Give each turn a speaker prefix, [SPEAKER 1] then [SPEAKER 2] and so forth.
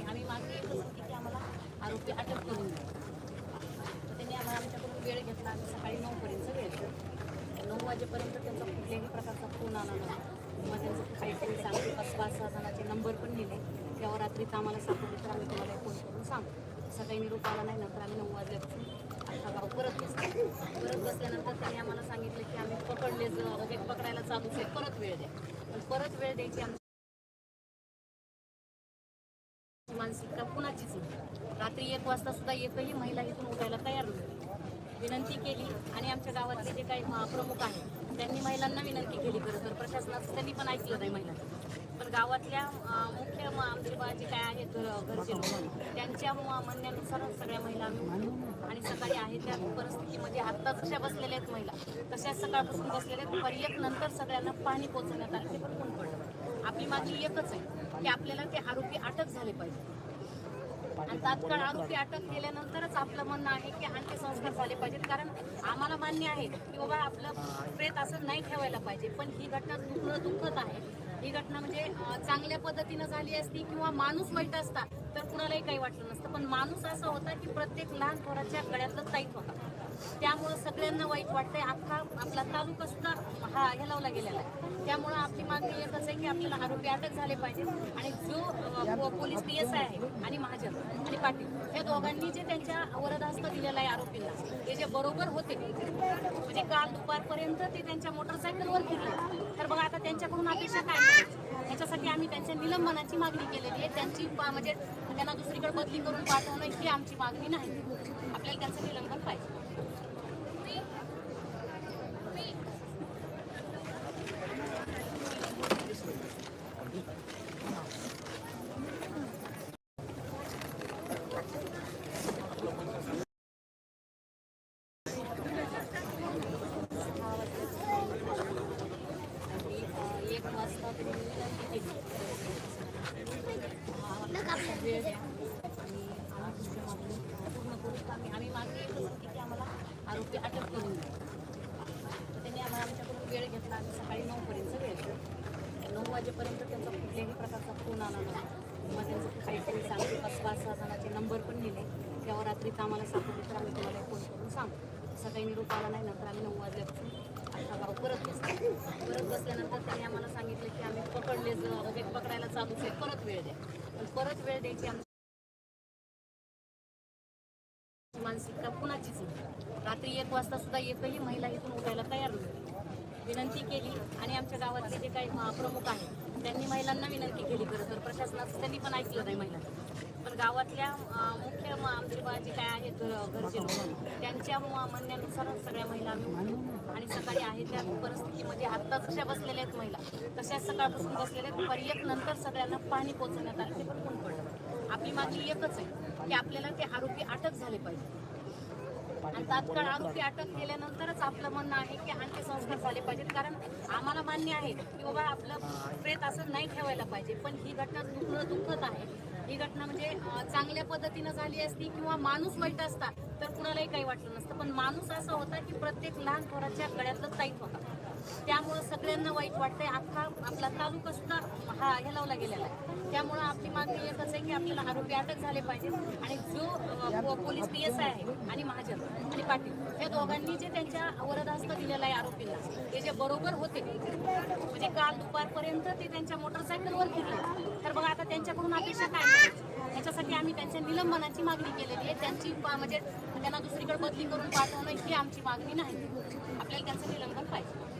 [SPEAKER 1] आम्ही मागणी की आम्हाला आरोपी अटक करून त्यांनी आम्हाला आमच्याकडून वेळ घेतला आम्ही सकाळी नऊपर्यंत वेळ नऊ वाजेपर्यंत कुठल्याही प्रकारचा फोन त्यांचं पाच सहा नंबर पण आम्हाला तर आम्ही तुम्हाला फोन करून सांगतो सकाळी निरोप आला नाही नंतर आम्ही नऊ वाजल्यापासून अख्खा गाव परत बसलो. परत बसल्यानंतर त्यांनी आम्हाला सांगितलं की आम्ही पकडले म्हणजे पकडायला चालूच आहे. परत वेळ द्या पण परत वेळ द्यायची आमची मानसिकता कुणाचीच नाही. रात्री एक वाजता सुद्धा एकही महिला इथून उठायला तयार नव्हती विनंती केली आणि आमच्या गावातले जे काही महाप्रमुख प्रमुख आहेत त्यांनी महिलांना विनंती केली खरं तर. प्रशासनाचं त्यांनी पण ऐकलं नाही महिलांना. पण गावातल्या मुख्य म- आमदार जे काय आहेत घरचे लोक त्यांच्या म्हणण्यानुसार सगळ्या महिला आम्ही आणि सकाळी आहे त्या परिस्थितीमध्ये आत्ता जशा बसलेल्या आहेत महिला तशाच सकाळपासून बसलेल्या आहेत. पण एक नंतर सगळ्यांना पाणी पोचवण्यात आलं ते पण कोण पडलं. आपली मागणी एकच आहे की आपल्याला ते आरोपी अटक झाले पाहिजे. आणि तात्काळ आरोपी अटक केल्यानंतरच आपलं म्हणणं आहे की अंत्यसंस्कार झाले पाहिजेत. कारण आम्हाला मान्य आहे की बाबा आपलं प्रेत असं नाही ठेवायला पाहिजे. पण ही घटना दुःख दुःखद आहे. ही घटना म्हणजे चांगल्या पद्धतीनं झाली असती किंवा माणूस वाईट असता तर कुणालाही काही वाटलं नसतं. पण माणूस असा होता की प्रत्येक लहान थोराच्या गळ्यातलं ताईत होता. त्यामुळं सगळ्यांना वाईट वाटतंय. अख्खा आपला तालुका सुद्धा हा हेलावला गेलेला आहे. त्यामुळं आपली मागणी एकच आहे की आपल्याला आरोपी अटक झाले पाहिजे. आणि जो पोलीस पी एस आय आहे आणि महाजन आणि पाटील या दोघांनी जे त्यांच्या वरदहस्त दिलेला आहे आरोपींना हे जे बरोबर होते म्हणजे काल दुपारपर्यंत ते त्यांच्या मोटरसायकलवर फिरले. तर बघा आता त्यांच्याकडून अपेक्षा काय याच्यासाठी आम्ही त्यांच्या निलंबनाची मागणी केलेली आहे. त्यांची म्हणजे त्यांना दुसरीकडे बदली करून पाठवणं ही आमची मागणी नाही. आपल्याला त्यांचं निलंबन पाहिजे आणि अ, एक वाजता तुम्ही विनंती केली आम्हाला वेळ द्या आणि आम्ही तुमच्या मागणी पूर्ण करू आम्ही आम्ही मागणी एकच होती की आम्हाला आरोपी अटक करून द्या तर त्यांनी आम्हाला आमच्याकडून वेळ घेतला आम्ही सकाळी नऊपर्यंत वेळ नऊ वाजेपर्यंत त्यांचा कुठल्याही प्रकारचा फोन आला नाही किंवा त्यांचं काहीतरी सांगते पाच पाच सहा जणांचे नंबर पण दिले. तेव्हा रात्रीच आम्हाला सापडले तर आम्ही तुम्हाला फोन करून सांगतो सकाळी निरोप आला नाही नंतर आम्ही नऊ वाजल्यापासून अख्खा परत बसलो. परत बसल्यानंतर त्यांनी आम्हाला सांगितलं की आम्ही पकडले म्हणजे पकडायला चालूच आहे. परत वेळ द्या पण परत वेळ द्यायची आमची मानसिकता कुणाचीच नाही. रात्री एक वाजता सुद्धा एकही महिला इथून उठायला तयार नव्हती. विनंती केली आणि आमच्या गावातले जे काही म- प्रमुख आहेत त्यांनी महिलांना विनंती केली खरं तर. प्रशासनाचं त्यांनी पण ऐकलं नाही महिलांना. पण गावातल्या मुख्य म- जे काय आहेत गरजे लोक त्यांच्या म- म्हणण्यानुसार सगळ्या महिला आम्ही आणि सकाळी आहे त्या परिस्थितीमध्ये आत्ता जशा बसलेल्या आहेत महिला. तशाच सकाळपासून बसलेल्या आहेत. पर्यंत नंतर सगळ्यांना पाणी पोहोचवण्यात आलं. ते पण कोण पडलं. आपली मागणी एकच आहे की आपल्याला ते आरोपी अटक झाले पाहिजे. आणि तात्काळ आरोपी अटक केल्यानंतरच आपलं म्हणणं आहे की आणखी संस्कार झाले पाहिजेत. कारण आम्हाला मान्य आहे की बाबा आपलं प्रेत असं नाही ठेवायला पाहिजे. पण ही घटना दुखणं दुःखद आहे. ही घटना म्हणजे चांगल्या पद्धतीनं झाली असती किंवा माणूस वाईट असता तर कुणालाही काही वाटलं नसतं. पण माणूस असा होता की प्रत्येक लहान थोराच्या गळ्यातलं ताईत होता. त्यामुळं सगळ्यांना वाईट वाटतंय. अख्खा आपला तालुका सुद्धा हा हेलावला गेलेला आहे. त्यामुळं आपली मागणी एकच की आपल्याला आरोपी अटक झाले पाहिजे. आणि जो पोलीस पी एस आय आहे आणि महाजन आणि पाटील या दोघांनी जे त्यांच्या वरदहस्त दिलेला आहे आरोपींना ते जे बरोबर होते म्हणजे काल दुपारपर्यंत ते त्यांच्या मोटरसायकलवर फिरले. तर बघा आता त्यांच्याकडून अपेक्षा काय त्याच्यासाठी याच्यासाठी आम्ही त्यांच्या निलंबनाची मागणी केलेली आहे. त्यांची म्हणजे त्यांना दुसरीकडे बदली करून पाठवणं ही आमची मागणी नाही. आपल्याला त्यांचं निलंबन पाहिजे.